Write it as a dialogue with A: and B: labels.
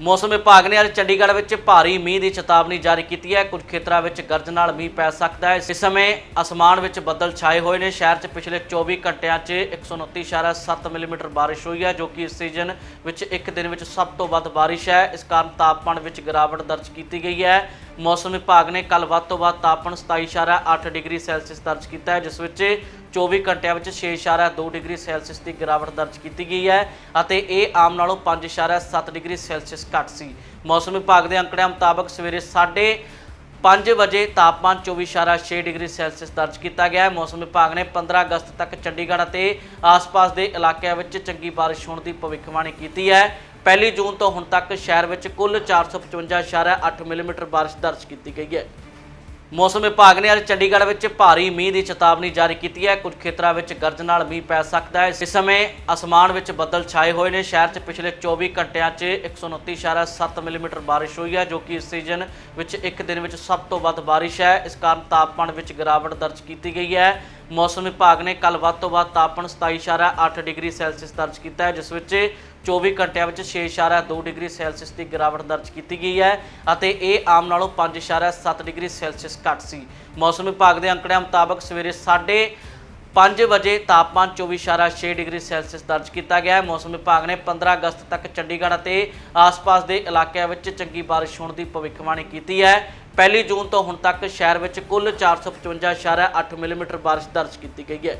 A: ਮੌਸਮ ਵਿਭਾਗ ਨੇ ਅੱਜ ਚੰਡੀਗੜ੍ਹ ਵਿੱਚ ਭਾਰੀ ਮੀਂਹ ਦੀ ਚੇਤਾਵਨੀ ਜਾਰੀ ਕੀਤੀ ਹੈ। ਕੁਝ ਖੇਤਰਾਂ ਵਿੱਚ ਗਰਜ ਨਾਲ ਮੀਂਹ ਪੈ ਸਕਦਾ ਹੈ। ਇਸ ਸਮੇਂ ਅਸਮਾਨ ਵਿੱਚ ਬੱਦਲ ਛਾਏ ਹੋਏ ਨੇ। ਸ਼ਹਿਰ 'ਚ ਪਿਛਲੇ 24 ਘੰਟਿਆਂ 'ਚ 129.7 ਮਿਲੀਮੀਟਰ ਬਾਰਿਸ਼ ਹੋਈ ਹੈ, ਜੋ ਕਿ ਇਸ ਸੀਜ਼ਨ ਵਿੱਚ ਇੱਕ ਦਿਨ ਵਿੱਚ ਸਭ ਤੋਂ ਵੱਧ ਬਾਰਿਸ਼ ਹੈ। ਇਸ ਕਾਰਨ ਤਾਪਮਾਨ ਵਿੱਚ ਗਿਰਾਵਟ ਦਰਜ ਕੀਤੀ ਗਈ ਹੈ। ਮੌਸਮ ਵਿਭਾਗ ਨੇ ਕੱਲ ਵੱਧ ਤੋਂ ਵੱਧ ਤਾਪਮਾਨ 27.8 ਡਿਗਰੀ ਸੈਲਸੀਅਸ ਦਰਜ ਕੀਤਾ ਹੈ, ਜਿਸ ਵਿੱਚ 24 ਘੰਟਿਆਂ ਵਿੱਚ 6.2 ਡਿਗਰੀ ਸੈਲਸੀਅਸ ਦੀ ਗਿਰਾਵਟ ਦਰਜ ਕੀਤੀ ਗਈ ਹੈ ਅਤੇ ਇਹ ਆਮ ਨਾਲੋਂ 5.7 ਡਿਗਰੀ ਸੈਲਸੀਅਸ ਘੱਟ ਸੀ। ਮੌਸਮ ਵਿਭਾਗ ਦੇ ਅੰਕੜਿਆਂ ਮੁਤਾਬਕ ਸਵੇਰੇ 5 ਵਜੇ ਤਾਪਮਾਨ 24.6 ਡਿਗਰੀ ਸੈਲਸੀਅਸ ਦਰਜ ਕੀਤਾ ਗਿਆ ਹੈ। ਮੌਸਮ ਵਿਭਾਗ ਨੇ 15 ਅਗਸਤ ਤੱਕ ਚੰਡੀਗੜ੍ਹ ਅਤੇ ਆਸ-ਪਾਸ ਦੇ ਇਲਾਕਿਆਂ ਵਿੱਚ ਚੰਗੀ ਬਾਰਿਸ਼ ਹੋਣ ਦੀ ਭਵਿੱਖਬਾਣੀ ਕੀਤੀ ਹੈ। ਪਹਿਲੀ ਜੂਨ ਤੋਂ ਹੁਣ ਤੱਕ ਸ਼ਹਿਰ ਵਿੱਚ ਕੁੱਲ 455.8 ਮਿਲੀਮੀਟਰ ਬਾਰਿਸ਼ ਦਰਜ ਕੀਤੀ ਗਈ ਹੈ। ਮੌਸਮ ਵਿਭਾਗ ਨੇ ਅੱਜ ਚੰਡੀਗੜ੍ਹ ਵਿੱਚ ਭਾਰੀ ਮੀਂਹ ਦੀ ਚੇਤਾਵਨੀ ਜਾਰੀ ਕੀਤੀ ਹੈ। ਕੁਝ ਖੇਤਰਾਂ ਵਿੱਚ ਗਰਜ ਨਾਲ ਮੀਂਹ ਪੈ ਸਕਦਾ ਹੈ। ਇਸ ਸਮੇਂ ਅਸਮਾਨ ਵਿੱਚ ਬੱਦਲ ਛਾਏ ਹੋਏ ਨੇ। ਸ਼ਹਿਰ 'ਚ ਪਿਛਲੇ 24 ਘੰਟਿਆਂ 'ਚ 129.7 ਮਿਲੀਮੀਟਰ ਬਾਰਿਸ਼ ਹੋਈ ਹੈ, ਜੋ ਕਿ ਇਸ ਸੀਜ਼ਨ ਵਿੱਚ ਇੱਕ ਦਿਨ ਵਿੱਚ ਸਭ ਤੋਂ ਵੱਧ ਬਾਰਿਸ਼ ਹੈ। ਇਸ ਕਾਰਨ ਤਾਪਮਾਨ ਵਿੱਚ ਗਿਰਾਵਟ ਦਰਜ ਕੀਤੀ ਗਈ ਹੈ। ਮੌਸਮ ਵਿਭਾਗ ਨੇ ਕੱਲ ਵੱਧ ਤੋਂ ਵੱਧ ਤਾਪਮਾਨ 27.8 ਡਿਗਰੀ ਸੈਲਸੀਅਸ ਦਰਜ ਕੀਤਾ ਹੈ, ਜਿਸ ਵਿੱਚ 24 ਘੰਟਿਆਂ ਵਿੱਚ 6.2 ਡਿਗਰੀ ਸੈਲਸੀਅਸ ਦੀ ਗਿਰਾਵਟ ਦਰਜ ਕੀਤੀ ਗਈ ਹੈ ਅਤੇ ਇਹ ਆਮ ਨਾਲੋਂ 5.7 ਡਿਗਰੀ ਸੈਲਸੀਅਸ ਘੱਟ ਸੀ। ਮੌਸਮ ਵਿਭਾਗ ਦੇ ਅੰਕੜਿਆਂ ਮੁਤਾਬਕ ਸਵੇਰੇ 5 ਵਜੇ ਤਾਪਮਾਨ 24.6 ਡਿਗਰੀ ਸੈਲਸੀਅਸ ਦਰਜ ਕੀਤਾ ਗਿਆ ਹੈ। ਮੌਸਮ ਵਿਭਾਗ ਨੇ 15 ਅਗਸਤ ਤੱਕ ਚੰਡੀਗੜ੍ਹ ਅਤੇ ਆਸ-ਪਾਸ ਦੇ ਇਲਾਕਿਆਂ ਵਿੱਚ ਚੰਗੀ ਬਾਰਿਸ਼ ਹੋਣ ਦੀ ਭਵਿੱਖਬਾਣੀ ਕੀਤੀ ਹੈ। ਪਹਿਲੀ ਜੂਨ ਤੋਂ ਹੁਣ ਤੱਕ ਸ਼ਹਿਰ ਵਿੱਚ ਕੁੱਲ 455.8 ਮਿਲੀਮੀਟਰ ਬਾਰਿਸ਼ ਦਰਜ ਕੀਤੀ ਗਈ ਹੈ।